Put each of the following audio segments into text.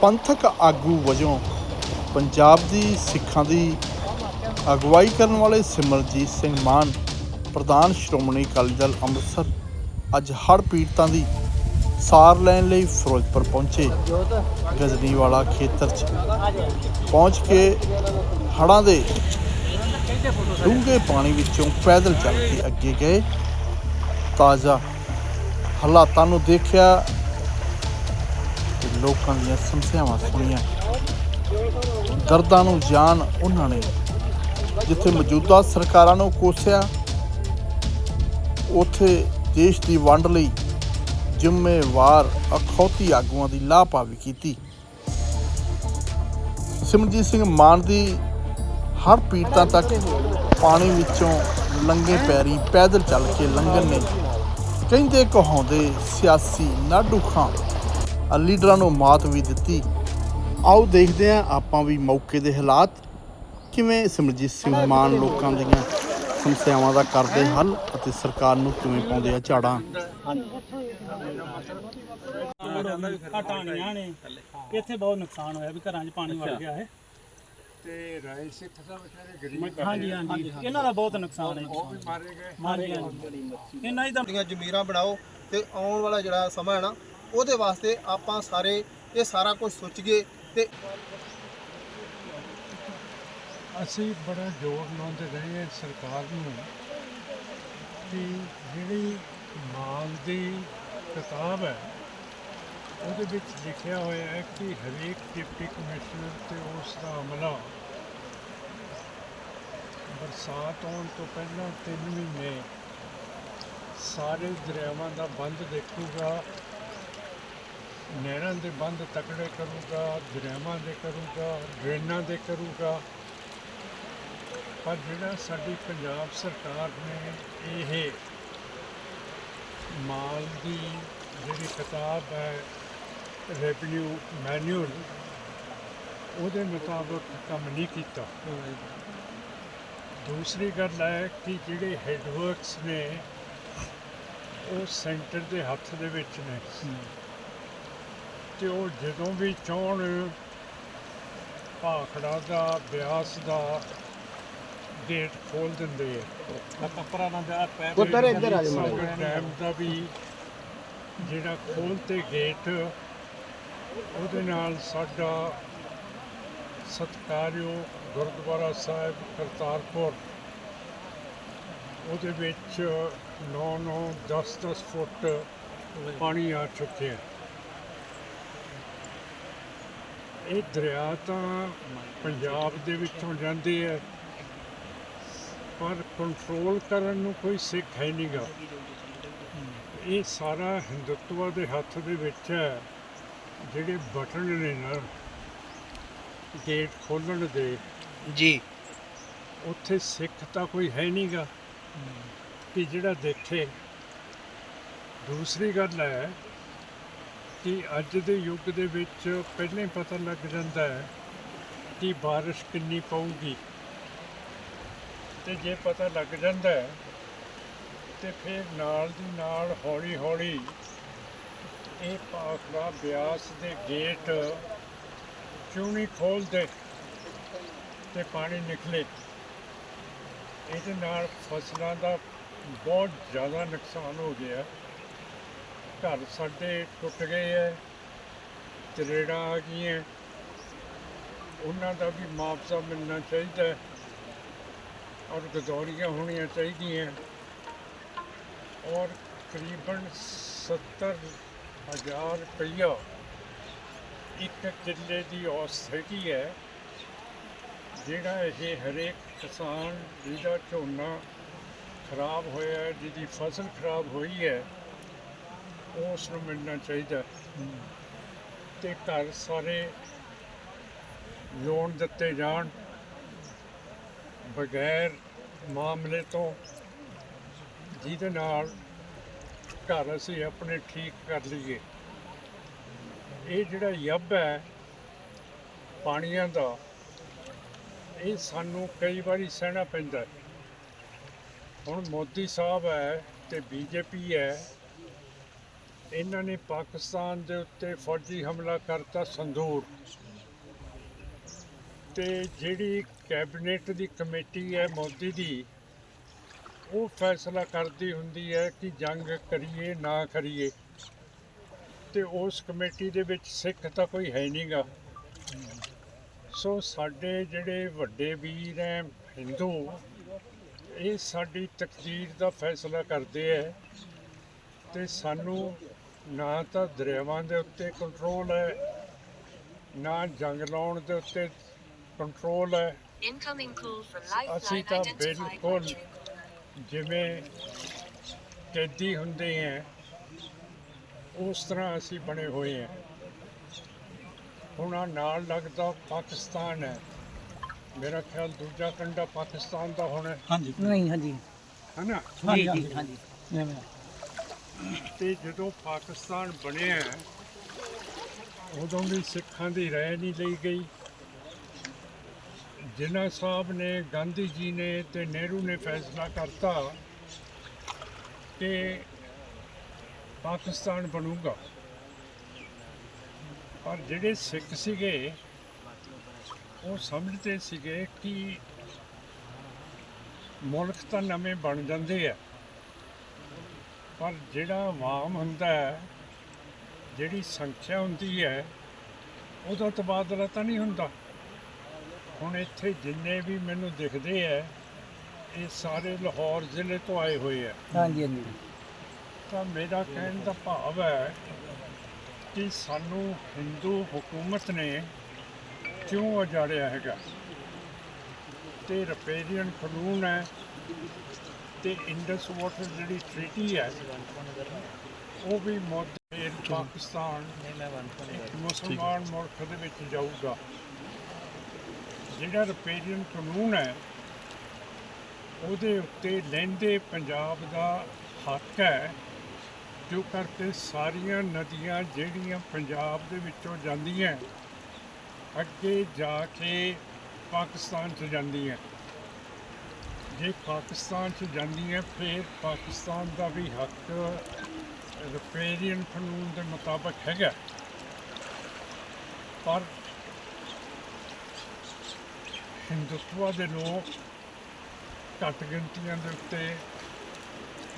ਪੰਥਕ ਆਗੂ ਵਜੋਂ ਪੰਜਾਬ ਦੀ ਸਿੱਖਾਂ ਦੀ ਅਗਵਾਈ ਕਰਨ ਵਾਲੇ ਸਿਮਰਜੀਤ ਸਿੰਘ ਮਾਨ, ਪ੍ਰਧਾਨ ਸ਼੍ਰੋਮਣੀ ਅਕਾਲੀ ਦਲ ਅੰਮ੍ਰਿਤਸਰ, ਅੱਜ ਹੜ੍ਹ ਪੀੜਤਾਂ ਦੀ ਸਾਰ ਲੈਣ ਲਈ ਫਿਰੋਜ਼ਪੁਰ ਪਹੁੰਚੇ। ਗਜਨੀਵਾਲਾ ਖੇਤਰ 'ਚ ਪਹੁੰਚ ਕੇ ਹੜ੍ਹਾਂ ਦੇ ਡੂੰਘੇ ਪਾਣੀ ਵਿੱਚੋਂ ਪੈਦਲ ਚੱਲ ਕੇ ਅੱਗੇ ਗਏ। ਤਾਜ਼ਾ ਹਾਲਾਤਾਂ ਨੂੰ ਦੇਖਿਆ ਲੋਕਾਂ ਦੀਆਂ ਸਮੱਸਿਆਵਾਂ ਸੁਣੀਆਂ। ਦਰਦਾਂ ਨੂੰ ਜਾਣ ਉਹਨਾਂ ਨੇ। ਜਿੱਥੇ ਮੌਜੂਦਾ ਸਰਕਾਰਾਂ ਨੂੰ ਕੋਸਿਆ, ਉੱਥੇ ਦੇਸ਼ ਦੀ ਵੰਡ ਲਈ ਜ਼ਿੰਮੇਵਾਰ ਅਖੌਤੀ ਆਗੂਆਂ ਦੀ ਲਾਪਰਵਾਹੀ ਕੀਤੀ। ਸਿਮਰਜੀਤ ਸਿੰਘ ਮਾਨ ਦੀ ਹਰ ਪੀੜਤਾਂ ਤੱਕ ਪਾਣੀ ਵਿੱਚੋਂ ਲੰਗੇ ਪੈਰੀ ਪੈਦਲ ਚੱਲ ਕੇ ਲੰਘਣ ਨੇ। ਕਹਿੰਦੇ ਕਹਾਉਂਦੇ, ਸਿਆਸੀ ਨਾਡੂ ਖਾਂ। ਲੀਡਰਾਂ ਨੂੰ ਮਾਤ ਵੀ ਦਿੱਤੀ। ਆਓ ਦੇਖਦੇ ਹਾਂ ਆਪਾਂ ਵੀ ਮੌਕੇ ਦੇ ਹਾਲਾਤ ਕਿਵੇਂ ਸਿਮਰਜੀਤ ਸਿੰਘ ਮਾਨ ਲੋਕਾਂ ਦੀਆਂ ਸਮੱਸਿਆਵਾਂ ਦਾ ਕਰਦੇ ਹੱਲ ਅਤੇ ਸਰਕਾਰ ਨੂੰ ਕਿਵੇਂ ਪਾਉਂਦੇ ਆ ਝਾੜਾਂ। ਨੇ। ਇੱਥੇ ਬਹੁਤ ਨੁਕਸਾਨ ਹੋਇਆ ਵੀ ਘਰਾਂ 'ਚ ਪਾਣੀ ਵੜ ਗਿਆ ਹੈ। ਤੇ ਰਾਏ ਸਿੱਖ ਦਾ ਵਿਚਾਰੇ ਗਰੀਬ ਹਾਂਜੀ ਹਾਂਜੀ। ਇਹਨਾਂ ਦਾ ਬਹੁਤ ਨੁਕਸਾਨ ਹੈ। ਉਹ ਵੀ ਮਾਰੇ ਗਏ। ਮਾਰੇ ਇਹਨਾਂ ਹੀ ਤਾਂ ਜ਼ਮੀਰਾਂ ਬਣਾਓ ਤੇ ਆਉਣ ਵਾਲਾ ਜਿਹੜਾ ਸਮਾਂ ਹੈ ਨਾ ਉਹਦੇ ਵਾਸਤੇ ਆਪਾਂ ਸਾਰੇ ਇਹ ਸਾਰਾ ਕੁਝ ਸੋਚੀਏ ਤੇ ਅਸੀਂ ਬੜਾ ਜ਼ੋਰ ਲਾਉਂਦੇ ਰਹੇ ਹਾਂ ਸਰਕਾਰ ਨੂੰ ਕਿ ਜਿਹੜੀ ਮਾਲ ਦੀ ਕਿਤਾਬ ਹੈ, ਉਹਦੇ ਵਿੱਚ ਲਿਖਿਆ ਹੋਇਆ ਹੈ ਕਿ ਹਰੇਕ ਡਿਪਟੀ ਕਮਿਸ਼ਨਰ ਤੇ ਉਸ ਦਾ ਅਮਲਾ ਬਰਸਾਤ ਆਉਣ ਤੋਂ ਪਹਿਲਾਂ 3 ਮਹੀਨੇ ਸਾਰੇ ਦਰਿਆਵਾਂ ਦਾ ਬੰਦ ਦੇਖੂਗਾ ਨਹਿਰਾਂ ਦੇ ਬੰਦ ਤਕੜੇ ਕਰੂਗਾ, ਦਰਿਆਵਾਂ ਦੇ ਕਰੂਗਾ, ਡਰੇਨਾਂ ਦੇ ਕਰੂਗਾ। ਪਰ ਜਿਹੜਾ ਸਾਡੀ ਪੰਜਾਬ ਸਰਕਾਰ ਨੇ ਇਹ ਮਾਲ ਦੀ ਜਿਹੜੀ ਕਿਤਾਬ ਹੈ ਰੈਵਨਿਊ ਮੈਨੂਅਲ ਉਹਦੇ ਮੁਤਾਬਕ ਕੰਮ ਨਹੀਂ ਕੀਤਾ। ਦੂਸਰੀ ਗੱਲ ਹੈ ਕਿ ਜਿਹੜੇ ਹੈਡਵਰਕਸ ਨੇ, ਉਹ ਸੈਂਟਰ ਦੇ ਹੱਥ ਦੇ ਵਿੱਚ ਨੇ। ਤੇ ਉਹ ਜਦੋਂ ਵੀ ਚਾਹਣ ਭਾਖੜਾ ਦਾ ਬਿਆਸ ਦਾ ਗੇਟ ਖੋਲ ਦਿੰਦੇ ਆ। ਪੱਪਰਾਂ ਦਾ ਪੈਰ ਪੁੱਤਰ ਇੱਧਰ ਆ ਜਾਓ ਸਾਗਰ ਡੈਮ ਦਾ ਵੀ ਜਿਹੜਾ ਖੋਲ ਤੇ ਗੇਟ ਉਹਦੇ ਨਾਲ ਸਾਡਾ ਸਤਿਕਾਰਯੋਗ ਗੁਰਦੁਆਰਾ ਸਾਹਿਬ ਕਰਤਾਰਪੁਰ ਉਹਦੇ ਵਿੱਚ 9 9 10 10 ਫੁੱਟ ਪਾਣੀ ਆ ਚੁੱਕਿਆ। ਇਹ ਦਰਿਆ ਤਾਂ ਪੰਜਾਬ ਦੇ ਵਿੱਚੋਂ ਜਾਂਦੇ ਆ ਪਰ ਕੰਟਰੋਲ ਕਰਨ ਨੂੰ ਕੋਈ ਸਿੱਖ ਹੈ ਨਹੀਂਗਾ ਇਹ ਸਾਰਾ ਹਿੰਦੂਤਵਾ ਦੇ ਹੱਥ ਦੇ ਵਿੱਚ ਹੈ। ਜਿਹੜੇ ਬਟਨ ਨੇ ਨਾ ਗੇਟ ਖੋਲਣ ਦੇ ਜੀ। ਉੱਥੇ ਸਿੱਖ ਤਾਂ ਕੋਈ ਹੈ ਨਹੀਂਗਾ ਕਿ ਜਿਹੜਾ ਦੇਖੇ ਦੂਸਰੀ ਗੱਲ ਹੈ ਕਿ ਅੱਜ ਦੇ ਯੁੱਗ ਦੇ ਵਿੱਚ ਪਹਿਲਾਂ ਹੀ ਪਤਾ ਲੱਗ ਜਾਂਦਾ ਹੈ ਕਿ ਬਾਰਿਸ਼ ਕਿੰਨੀ ਪਊਗੀ। ਤੇ ਜੇ ਪਤਾ ਲੱਗ ਜਾਂਦਾ ਹੈ, ਤੇ ਫਿਰ ਨਾਲ ਦੀ ਨਾਲ ਹੌਲੀ ਹੌਲੀ ਇਹ ਪਾਖੜਾ ਬਿਆਸ ਦੇ ਗੇਟ ਚੂਣੀ ਨਹੀਂ ਖੋਲਦੇ ਤੇ ਪਾਣੀ ਨਿਕਲੇ। ਇਹਦੇ ਨਾਲ ਫਸਲਾਂ ਦਾ ਬਹੁਤ ਜ਼ਿਆਦਾ ਨੁਕਸਾਨ ਹੋ ਗਿਆ। ਘਰ ਸਾਡੇ ਟੁੱਟ ਗਏ ਐ ਤਰੇੜਾਂ ਆ ਗਈਆਂ ਉਹਨਾਂ ਦਾ ਵੀ ਮੁਆਵਜ਼ਾ ਮਿਲਣਾ ਚਾਹੀਦਾ ਹੈ ਔਰ ਗਦੌਰੀਆਂ ਹੋਣੀਆਂ ਚਾਹੀਦੀਆਂ ਔਰ ਤਕਰੀਬਨ 70 ਹਜ਼ਾਰ ਰੁਪਈਆ ਇੱਕ ਕਿੱਲੇ ਦੀ ਔਸਤ ਹੈਗੀ ਹੈ ਜਿਹੜਾ ਇਹ ਹਰੇਕ ਕਿਸਾਨ ਜਿਹਦਾ ਝੋਨਾ ਖਰਾਬ ਹੋਇਆ, ਜਿਹਦੀ ਫਸਲ ਖਰਾਬ ਹੋਈ ਹੈ ਉਸ ਨੂੰ ਮਿਲਣਾ ਚਾਹੀਦਾ ਤੇ ਘਰ ਸਾਰੇ ਲੋਨ ਦਿੱਤੇ ਜਾਣ, ਬਗੈਰ ਮਾਮਲੇ ਤੋਂ, ਜਿਹਦੇ ਨਾਲ ਘਰ ਅਸੀਂ ਆਪਣੇ ਠੀਕ ਕਰ ਲਈਏ। ਇਹ ਜਿਹੜਾ ਯੱਬ ਹੈ, ਪਾਣੀਆਂ ਦਾ, ਇਹ ਸਾਨੂੰ ਕਈ ਵਾਰੀ ਸਹਿਣਾ ਪੈਂਦਾ ਹੁਣ ਮੋਦੀ ਸਾਹਿਬ ਹੈ ਤੇ ਬੀਜੇਪੀ ਹੈ ਇਹਨਾਂ ਨੇ ਪਾਕਿਸਤਾਨ ਦੇ ਉੱਤੇ ਫੌਜੀ ਹਮਲਾ ਕਰਤਾ ਸੰਦੂਰ। ਤੇ ਜਿਹੜੀ ਕੈਬਨਿਟ ਦੀ ਕਮੇਟੀ ਹੈ ਮੋਦੀ ਦੀ, ਉਹ ਫੈਸਲਾ ਕਰਦੀ ਹੁੰਦੀ ਹੈ ਕਿ ਜੰਗ ਕਰੀਏ, ਨਾ ਕਰੀਏ। ਤੇ ਉਸ ਕਮੇਟੀ ਦੇ ਵਿੱਚ ਸਿੱਖ ਤਾਂ ਕੋਈ ਹੈ ਨਹੀਂਗਾ। ਸੋ ਸਾਡੇ ਜਿਹੜੇ ਵੱਡੇ ਵੀਰ ਹੈ, ਹਿੰਦੂ, ਇਹ ਸਾਡੀ ਤਕਦੀਰ ਦਾ ਫੈਸਲਾ ਕਰਦੇ ਹੈ। ਤੇ ਸਾਨੂੰ ਨਾ ਤਾਂ ਦਰਿਆਵਾਂ ਦੇ ਉੱਤੇ ਕੰਟਰੋਲ ਹੈ ਨਾ ਜੰਗ ਲਾਉਣ ਦੇ ਉੱਤੇ ਕੰਟਰੋਲ ਹੈ। ਅਸੀਂ ਤਾਂ ਬਿਲਕੁਲ ਜਿਵੇਂ ਕੈਦੀ ਹੁੰਦੇ ਹੈ ਉਸ ਤਰ੍ਹਾਂ ਅਸੀਂ ਬਣੇ ਹੋਏ ਹਾਂ। ਹੁਣ ਆਹ ਨਾਲ ਲੱਗਦਾ ਪਾਕਿਸਤਾਨ ਹੈ। ਮੇਰਾ ਖਿਆਲ ਦੂਜਾ ਕੰਡਾ ਪਾਕਿਸਤਾਨ ਦਾ ਹੋਣਾ ਹੈ। ਹਾਂਜੀ। ਨਹੀਂ ਹਾਂਜੀ। ਹੈਨਾ? ਜੀ ਜੀ ਹਾਂਜੀ ਤੇ ਜਦੋਂ ਪਾਕਿਸਤਾਨ ਬਣਿਆ, ਉਦੋਂ ਵੀ ਸਿੱਖਾਂ ਦੀ ਰਹਿ ਨਹੀਂ ਲਈ ਗਈ। ਜਿਨ੍ਹਾਂ ਸਾਹਿਬ ਨੇ, ਗਾਂਧੀ ਜੀ ਨੇ ਤੇ ਨਹਿਰੂ ਨੇ ਫੈਸਲਾ ਕਰਤਾ ਕਿ ਪਾਕਿਸਤਾਨ ਬਣੂਗਾ। ਪਰ ਜਿਹੜੇ ਸਿੱਖ ਸੀਗੇ, ਉਹ ਸਮਝਦੇ ਸੀਗੇ ਕਿ ਮੁਲਕ ਤਾਂ ਨਵੇਂ ਬਣ ਜਾਂਦੇ ਆ। ਪਰ ਜਿਹੜਾ ਆਵਾਮ ਹੁੰਦਾ ਹੈ ਜਿਹੜੀ ਸੰਖਿਆ ਹੁੰਦੀ ਹੈ ਉਹਦਾ ਤਬਾਦਲਾ ਤਾਂ ਨਹੀਂ ਹੁੰਦਾ। ਹੁਣ ਇੱਥੇ ਜਿੰਨੇ ਵੀ ਮੈਨੂੰ ਦਿਖਦੇ ਹੈ ਇਹ ਸਾਰੇ ਲਾਹੌਰ ਜ਼ਿਲ੍ਹੇ ਤੋਂ ਆਏ ਹੋਏ ਹੈ। ਹਾਂਜੀ ਹਾਂਜੀ। ਤਾਂ ਮੇਰਾ ਕਹਿਣ ਦਾ ਭਾਵ ਹੈ ਕਿ ਸਾਨੂੰ ਹਿੰਦੂ ਹਕੂਮਤ ਨੇ ਕਿਉਂ ਉਜਾੜਿਆ ਹੈਗਾ? ਤੇ ਰਪੇਰੀਅਨ ਕਾਨੂੰਨ ਹੈ ਤੇ ਇੰਡਸ ਵਾਟਰ ਜਿਹੜੀ ਟ੍ਰੀਟੀ ਹੈ ਉਹ ਵੀ ਮੋਦੀ ਪਾਕਿਸਤਾਨ ਇੱਕ ਮੁਸਲਮਾਨ ਮੁਲਕ ਦੇ ਵਿੱਚ ਜਾਊਗਾ। ਜਿਹੜਾ ਰਪੇਰੀਅਨ ਕਾਨੂੰਨ ਹੈ ਉਹਦੇ ਉੱਤੇ ਲਹਿੰਦੇ ਪੰਜਾਬ ਦਾ ਹੱਕ ਹੈ ਜੋ ਕਰਕੇ ਸਾਰੀਆਂ ਨਦੀਆਂ ਜਿਹੜੀਆਂ ਪੰਜਾਬ ਦੇ ਵਿੱਚੋਂ ਜਾਂਦੀਆਂ ਅੱਗੇ ਜਾ ਕੇ ਪਾਕਿਸਤਾਨ 'ਚ ਜਾਂਦੀਆਂ। ਜੇ, ਪਾਕਿਸਤਾਨ 'ਚ ਜਾਂਦੀ ਜਾਂਦੀਆਂ ਫਿਰ ਪਾਕਿਸਤਾਨ ਦਾ ਵੀ ਹੱਕ ਰਿਪੇਰੀਅਨ ਕਾਨੂੰਨ ਦੇ ਮੁਤਾਬਕ ਹੈਗਾ। ਪਰ ਹਿੰਦੁਸਤਾਨ ਦੇ ਲੋਕ ਘੱਟ ਗਿਣਤੀਆਂ ਦੇ ਉੱਤੇ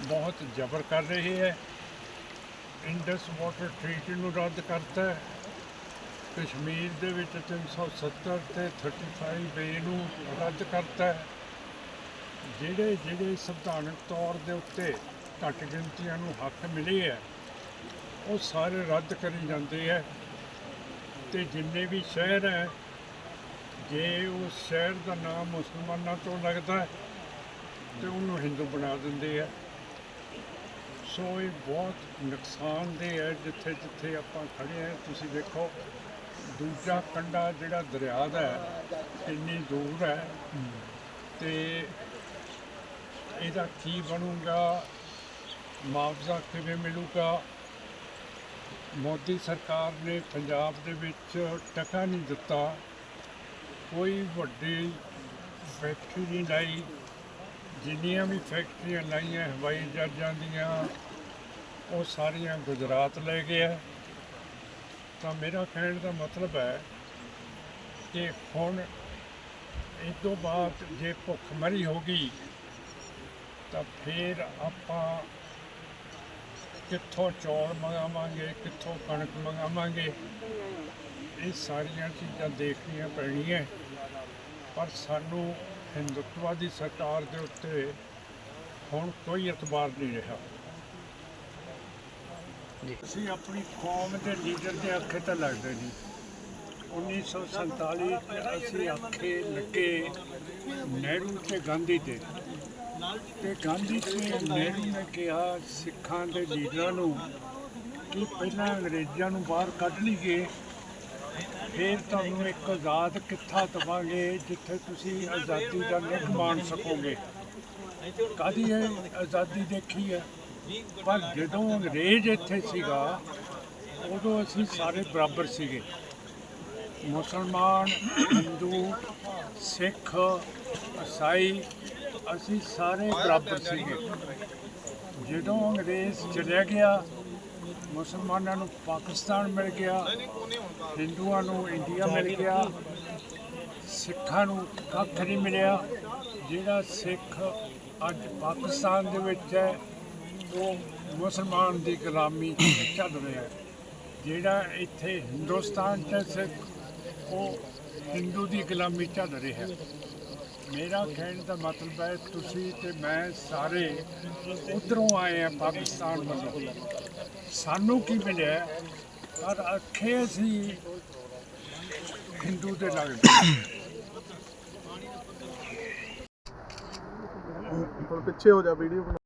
ਬਹੁਤ ਜ਼ਬਰ ਕਰ ਰਹੇ ਹੈ। ਇੰਡਸ ਵਾਟਰ ਟ੍ਰੀਟੀ ਨੂੰ ਰੱਦ ਕਰਤਾ ਹੈ। ਕਸ਼ਮੀਰ ਦੇ ਵਿੱਚ 370 ਤੇ 35 ਵੇ ਨੂੰ ਰੱਦ ਕਰਤਾ ਹੈ। ਜਿਹੜੇ ਜਿਹੜੇ ਸੰਵਿਧਾਨਕ ਤੌਰ ਦੇ ਉੱਤੇ ਘੱਟ ਗਿਣਤੀਆਂ ਨੂੰ ਹੱਕ ਮਿਲੇ ਹੈ, ਉਹ ਸਾਰੇ ਰੱਦ ਕਰੀ ਜਾਂਦੇ ਹੈ। ਤੇ ਜਿੰਨੇ ਵੀ ਸ਼ਹਿਰ ਹੈ, ਜੇ ਉਸ ਸ਼ਹਿਰ ਦਾ ਨਾਮ ਮੁਸਲਮਾਨਾਂ ਤੋਂ ਲੱਗਦਾ ਹੈ, ਤੇ ਉਹਨੂੰ ਹਿੰਦੂ ਬਣਾ ਦਿੰਦੇ ਆ ਸੋ ਇਹ ਬਹੁਤ ਨੁਕਸਾਨਦੇਹ ਹੈ, ਜਿੱਥੇ ਜਿੱਥੇ ਆਪਾਂ ਖੜੇ ਹਾਂ, ਤੁਸੀਂ ਦੇਖੋ ਦੂਜਾ ਕੰਡਾ ਜਿਹੜਾ ਦਰਿਆ ਦਾ ਹੈ, ਕਿੰਨੀ ਦੂਰ ਹੈ। ਤੇ ਇਹਦਾ ਕੀ ਬਣੂਗਾ? ਮੁਆਵਜ਼ਾ ਕਿਵੇਂ ਮਿਲੂਗਾ? ਮੋਦੀ ਸਰਕਾਰ ਨੇ ਪੰਜਾਬ ਦੇ ਵਿੱਚ ਟਕਾ ਨਹੀਂ ਦਿੱਤਾ। ਕੋਈ ਵੱਡੀ ਫੈਕਟਰੀ ਨਹੀਂ ਲਾਈ। ਜਿੰਨੀਆਂ ਵੀ ਫੈਕਟਰੀਆਂ ਲਾਈਆਂ, ਹਵਾਈ ਜਹਾਜ਼ਾਂ ਦੀਆਂ, ਉਹ ਸਾਰੀਆਂ ਗੁਜਰਾਤ ਲੈ ਗਿਆ ਤਾਂ ਮੇਰਾ ਕਹਿਣ ਦਾ ਮਤਲਬ ਹੈ ਕਿ ਹੁਣ ਇਸ ਤੋਂ ਬਾਅਦ ਜੇ ਭੁੱਖਮਰੀ ਹੋ ਗਈ ਤਾਂ ਫਿਰ ਆਪਾਂ ਕਿੱਥੋਂ ਚੌਲ ਮੰਗਾਵਾਂਗੇ ਕਿੱਥੋਂ ਕਣਕ ਮੰਗਾਵਾਂਗੇ? ਇਹ ਸਾਰੀਆਂ ਚੀਜ਼ਾਂ ਦੇਖਣੀਆਂ ਪੈਣੀਆਂ। ਪਰ ਸਾਨੂੰ ਹਿੰਦੁੱਤਵਾ ਦੀ ਸਰਕਾਰ ਦੇ ਉੱਤੇ ਹੁਣ ਕੋਈ ਇਤਬਾਰ ਨਹੀਂ ਰਿਹਾ। ਅਸੀਂ ਆਪਣੀ ਕੌਮ ਦੇ ਲੀਡਰ ਦੇ ਅੱਖੇ ਤਾਂ ਲੱਗਦੇ ਨਹੀਂ। 1947 ਚ ਅਸੀਂ ਅੱਖੇ ਲੱਗੇ ਨਹਿਰੂ ਤੇ ਗਾਂਧੀ ਤੇ। ਤੇ ਗਾਂਧੀ ਜੀ ਨਹਿਰੂ ਨੇ ਕਿਹਾ ਸਿੱਖਾਂ ਦੇ ਲੀਡਰਾਂ ਨੂੰ ਕਿ ਪਹਿਲਾਂ ਅੰਗਰੇਜ਼ਾਂ ਨੂੰ ਬਾਹਰ ਕੱਢ ਲਈਏ, ਫਿਰ ਤੁਹਾਨੂੰ ਇੱਕ ਆਜ਼ਾਦ ਕਿੱਥਾ ਦਵਾਂਗੇ ਜਿੱਥੇ ਤੁਸੀਂ ਆਜ਼ਾਦੀ ਦਾ ਨਿੱਘ ਮਾਣ ਸਕੋਗੇ। ਕਾਦੀ ਹੈ ਆਜ਼ਾਦੀ ਦੇਖੀ ਹੈ? ਪਰ ਜਦੋਂ ਅੰਗਰੇਜ਼ ਇੱਥੇ ਸੀਗਾ, ਉਦੋਂ ਅਸੀਂ ਸਾਰੇ ਬਰਾਬਰ ਸੀਗੇ। ਮੁਸਲਮਾਨ, ਹਿੰਦੂ, ਸਿੱਖ ਇਸਾਈ ਅਸੀਂ ਸਾਰੇ ਬਰਾਬਰ ਸੀਗੇ। ਜਦੋਂ ਅੰਗਰੇਜ਼ ਚਲਿਆ ਗਿਆ, ਮੁਸਲਮਾਨਾਂ ਨੂੰ ਪਾਕਿਸਤਾਨ ਮਿਲ ਗਿਆ, ਹਿੰਦੂਆਂ ਨੂੰ ਇੰਡੀਆ ਮਿਲ ਗਿਆ, ਸਿੱਖਾਂ ਨੂੰ ਕੱਖ ਨਹੀਂ ਮਿਲਿਆ। ਜਿਹੜਾ ਸਿੱਖ ਅੱਜ ਪਾਕਿਸਤਾਨ ਦੇ ਵਿੱਚ ਹੈ, ਉਹ ਮੁਸਲਮਾਨ ਦੀ ਗੁਲਾਮੀ ਚੱਲ ਰਿਹਾ ਹੈ। ਜਿਹੜਾ ਇੱਥੇ ਹਿੰਦੁਸਤਾਨ 'ਚ ਸਿੱਖ, ਉਹ ਹਿੰਦੂ ਦੀ ਗੁਲਾਮੀ ਚੱਲ ਰਿਹਾ ਹੈ। ਮੇਰਾ ਕਹਿਣ ਦਾ ਮਤਲਬ ਹੈ, ਤੁਸੀਂ ਤੇ ਮੈਂ ਸਾਰੇ ਉਧਰੋਂ ਆਏ ਆ ਪਾਕਿਸਤਾਨ ਵੱਲੋਂ। ਸਾਨੂੰ ਕੀ ਮਿਲਿਆ ਪਰ ਅੱਖੇ ਅਸੀਂ ਹਿੰਦੂ ਦੇ ਲੱਗਦੇ ਹੁਣ ਪਿੱਛੇ ਹੋ ਜਾ ਵੀਡੀਓ